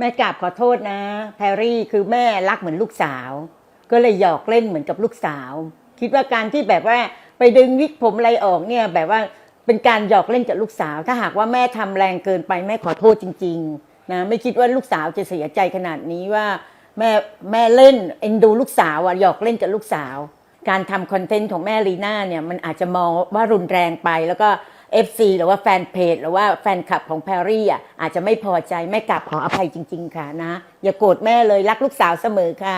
แม่กราบขอโทษนะ แพรรี่คือแม่รักเหมือนลูกสาว ก็เลยหยอกเล่นเหมือนกับลูกสาว คิดว่าการที่แบบว่าไปดึงวิกผมอะไรออกเนี่ยแบบว่าเป็นการหยอกเล่นกับลูกสาว ถ้าหากว่าแม่ทำแรงเกินไปแม่ขอโทษจริงๆนะไม่คิดว่าลูกสาวจะเสียใจขนาดนี้ว่าแม่แม่เล่นเอ็นดูลูกสาวอะหยอกเล่นกับลูกสาว การทำคอนเทนต์ของแม่ลีน่าเนี่ยมันอาจจะมองว่ารุนแรงไปแล้วก็ FC หรือว่าแฟนเพจหรือว่าแฟนคลับของแพรรี่อะอาจจะไม่พอใจแม่กลับขออภัยจริง ๆ ค่ะนะ อย่าโกรธแม่เลยรักลูกสาวเสมอค่ะ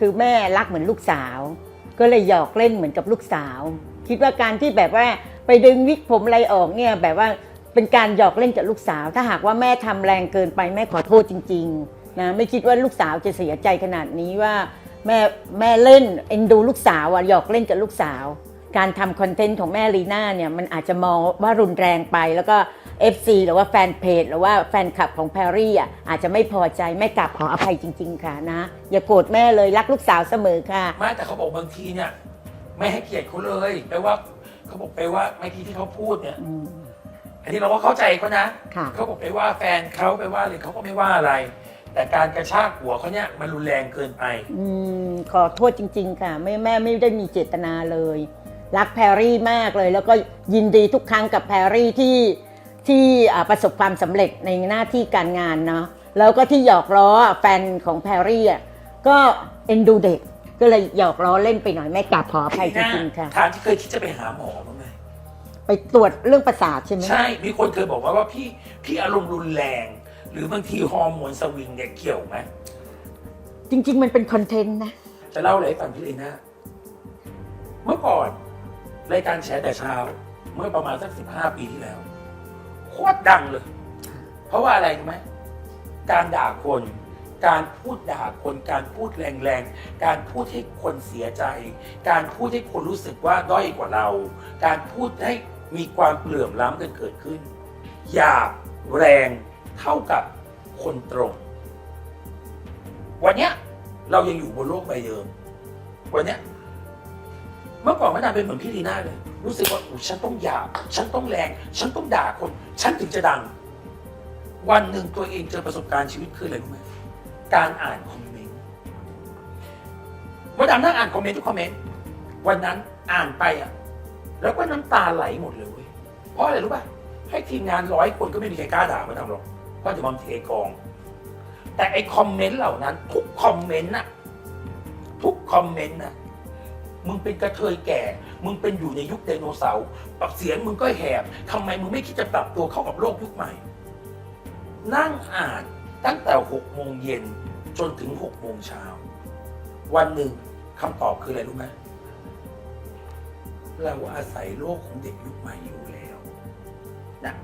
คือแม่รักเหมือนลูกสาว ก็เลยหยอกเล่นเหมือนกับลูกสาว คิดว่าการที่แบบว่าไปดึงวิกผมอะไรออกเนี่ยแบบว่าเป็นการหยอกเล่นกับลูกสาว ถ้าหากว่าแม่ทำแรงเกินไปแม่ขอโทษจริงๆนะไม่คิดว่าลูกสาวจะเสียใจขนาดนี้ว่าแม่แม่เล่นเอ็นดูลูกสาวอะหยอกเล่นกับลูกสาว การทำคอนเทนต์ของแม่ลีน่าเนี่ยมันอาจจะมองว่ารุนแรงไปแล้วก็ FC หรือว่าแฟนเพจหรือว่าแฟนคลับของแพรรี่อะอาจจะไม่พอใจแม่กลับขออภัยจริง ๆ ค่ะนะ อย่าโกรธแม่เลยรักลูกสาวเสมอค่ะ ไม่แต่เขาบอกบางทีเนี่ยไม่ให้เกียรติเขาเลยแปลว่าเขาบอกไปว่าเมื่อกี้ที่เขาพูดเนี่ย อืม อันนี้เราก็เข้าใจเขานะค่ะ เขาบอกไปว่าแฟนเขาไปว่าอะไรเขาก็ไม่ว่าอะไร แต่การกระชากหัวเขาเนี่ยมันรุนแรงเกินไป อืมขอโทษจริง ๆ ค่ะไม่แม่ไม่ได้มีเจตนาเลย รักแพรรี่มากเลย แล้วก็ยินดีทุกครั้งกับแพรรี่ที่ ที่อ่าประสบความสำเร็จในหน้าที่การงานเนาะแล้วก็ที่หยอกล้อแฟนของแพรรี่อะก็เอ็นดูเด็กก็เลยหยอกล้อเล่นไปหน่อยแม่กลับขออภัยจริงๆค่ะทางที่เคยคิดจะไปหาหมอบ้างไหมไปตรวจเรื่องประสาทใช่ไหมใช่มีคนเคยบอกว่าว่าพี่พี่อารมณ์รุนแรง หรือบางทีฮอร์โมนสวิงเนี่ยเกี่ยวไหมจริง ๆ มันเป็นคอนเทนต์นะจะเล่าอะไรให้ฟังพี่ลีน่าเมื่อก่อนรายการแฉแต่เช้า เมื่อประมาณสักสิบห้าปีที่แล้ว โคตรดังเลย เพราะว่าอะไรรู้ไหมการด่าคน การพูดด่าคน การพูดแรงๆ การพูดให้คนเสียใจ การพูดให้คนรู้สึกว่าด้อยกว่าเรา การพูดให้มีความเปลื่อมล้ำกันเกิดขึ้นหยาบแรงเท่ากับคนตรง วันเนี้ยเรายังอยู่บนโลกใบเดิม วันเนี้ยเมื่อก่อนมันนเป็นเหมือนพี่ลีน่าเลย รู้สึกว่าอุ๊ยฉันต้องหยาบฉันต้องแรง ฉันต้องด่าคน ฉันถึงจะดัง วันหนึ่งตัวเองเจอประสบการณ์ชีวิตคืออะไรรู้ไหมการอ่านคอมเมนต์วันนั้นนั่งอ่านคอมเมนต์ทุกคอมเมนต์วันนั้นอ่านไปอะ แล้วก็น้ำตาไหลหมดเลยเว้ยเพราะอะไรรู้ป่ะให้ทีมงานร้อยคนก็ไม่มีใครกล้าด่ามาทำหรอกเพราะเดี๋ยวมันเทกอง แต่ไอ้คอมเมนต์เหล่านั้น ทุกคอมเมนต์น่ะทุกคอมเมนต์น่ะ มึงเป็นกระเทยแก่ มึงเป็นอยู่ในยุคไดโนเสาร์ปรับเสียงมึงก็แหบทำไมมึงไม่คิดจะปรับตัวเข้ากับโลกยุคใหม่ นั่งอ่านตั้งแต่หกโมงเย็นจนถึงหกโมงเช้า วันหนึ่งคำตอบคืออะไรรู้ไหมเราอาศัยโลกของเด็กยุคใหม่อยู่แล้วนะ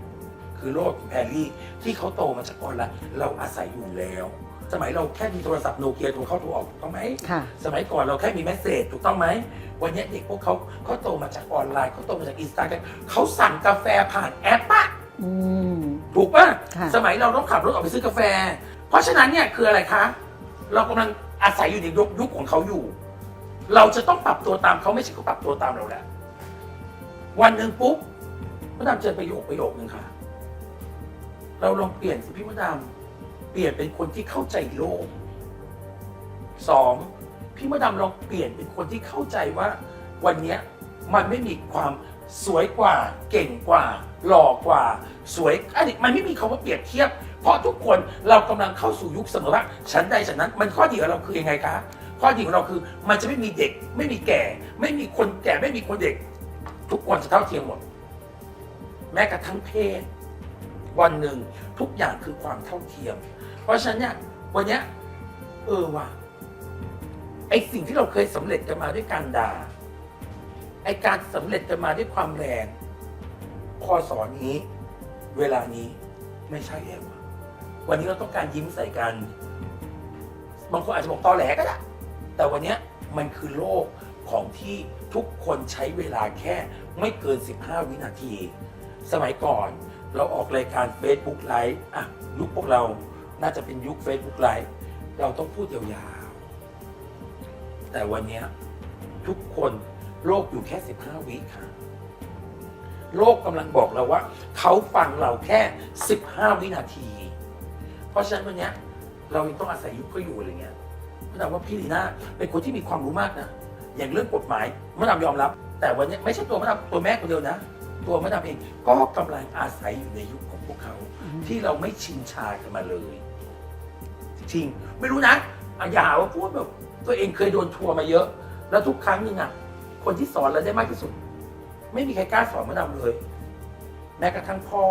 คือโลกของแพรรี่ที่เขาโตมาจากออนไลน์เราอาศัยอยู่แล้ว สมัยเราแค่มีโทรศัพท์โนเกียโทรเข้าโทรออกถูกต้องไหมค่ะ สมัยก่อนเราแค่มีแมสเซจถูกต้องไหม วันนี้เด็กพวกเขาเขาโตมาจากออนไลน์เขาโตมาจากอินสตาแกรมเขาสั่งกาแฟผ่านแอปปะอืม ถูกป่ะค่ะ สมัยเราต้องขับรถออกไปซื้อกาแฟ เพราะฉะนั้นเนี่ยคืออะไรคะเรากำลังอาศัยอยู่ในยุคยุคของเขาอยู่ เราจะต้องปรับตัวตามเขาไม่ใช่เขาปรับตัวตามเราแล้ววันหนึ่งปุ๊บมดดำเจอประโยคประโยคนึงค่ะ เราลองเปลี่ยนสิพี่มดดำเปลี่ยนเป็นคนที่เข้าใจโลกสองพี่มดดำลองเปลี่ยนเป็นคนที่เข้าใจว่า วันนี้มันไม่มีความสวยกว่า เก่งกว่า หล่อกว่า สวยอันนี้มันไม่มีคำว่าเปรียบเทียบ เพราะทุกคนเรากำลังเข้าสู่ยุคเสมอว่าฉันใดฉันนั้น มันข้อดีของเราคือยังไงคะข้อดีของเราคือมันจะไม่มีเด็ก ไม่มีแก่ ไม่มีคนแก่ไม่มีคนเด็ก ทุกคนจะเท่าเทียมหมด แม้กระทั่งเพศ วันหนึ่งทุกอย่างคือความเท่าเทียม เพราะฉะนั้นเนี่ยวันเนี้ยเออว่ะไอสิ่งที่เราเคยสำเร็จกันมาด้วยการด่าไอการสำเร็จกันมาด้วยความแรงพอสอนนี้ เวลานี้ไม่ใช่แล้วอะวันนี้เราต้องการยิ้มใส่กันบางคนอาจจะบอกตอแหลก็ได้แต่วันเนี้ยมันคือโลกของที่ทุกคนใช้เวลาแค่ไม่เกิน 15 วินาที สมัยก่อนเราออกรายการ Facebook Live อะยุคพวกเรา น่าจะเป็นยุค Facebook Live เราต้องพูดยาวๆ แต่วันนี้ทุกคนโลกอยู่แค่ 15 วิค่ะ โลกกำลังบอกเราว่า เขาฟังเราแค่ 15 วินาที เพราะฉะนั้นวันนี้เรายังต้องอาศัยยุคเขาอยู่อะไรเงี้ยมะดามว่าพี่ลีน่าเป็นคนที่มีความรู้มากนะ อย่างเรื่องกฎหมายมะดามยอมรับ แต่วันนี้ไม่ใช่ตัวมะดามตัวแม่คนเดียวนะ ตัวมะดามเองก็กำลังอาศัยอยู่ในยุคของพวกเขา ที่เราไม่ชินชากันมาเลย จริง ไม่รู้นะอะอย่าหาว่าพูดแบบตัวเองเคยโดนทัวร์มาเยอะ แล้วทุกครั้งหนึงอะ คนที่สอนเราได้มากที่สุด ไม่มีใครกล้าสอนมะดาเลย แม้กระทั่งพ่อ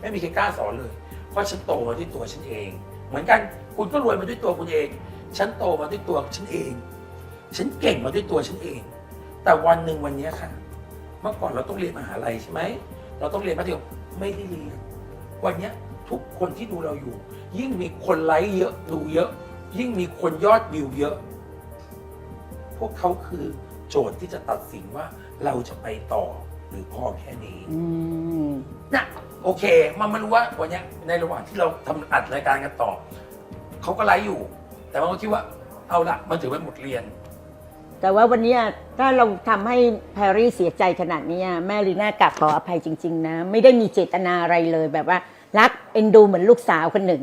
ไม่มีใครกล้าสอนเลย เพราะฉันโตมาด้วยตัวฉันเอง เหมือนกันคุณก็รวยมาด้วยตัวคุณเอง ฉันโตมาด้วยตัวฉันเอง ฉันเก่งมาด้วยตัวฉันเอง แต่วันหนึ่งวันนี้ค่ะ เมื่อก่อนเราต้องเรียนมหาลัยใช่ไหม เราต้องเรียนมัธยมไม่ได้เรียน วันนี้ทุกคนที่ดูเราอยู่ ยิ่งมีคนไลค์เยอะดูเยอะ ยิ่งมีคนยอดวิวเยอะ พวกเขาคือโจทย์ที่จะตัดสินว่าเราจะไปต่อหรือพอแค่นี้อืมนะโอเค มันไม่รู้ว่าวันเนี้ยในระหว่างที่เราทำอัดรายการกันต่อเขาก็ไลฟ์อยู่ แต่ว่าเขาคิดว่าเอาละมันถือเป็นบทเรียน แต่ว่าวันเนี้ยถ้าเราทำให้แพรรี่เสียใจขนาดเนี้ยแม่ลีน่ากลับขออภัยจริง ๆ นะ ไม่ได้มีเจตนาอะไรเลยแบบว่า รักเอ็นดูเหมือนลูกสาวคนหนึ่ง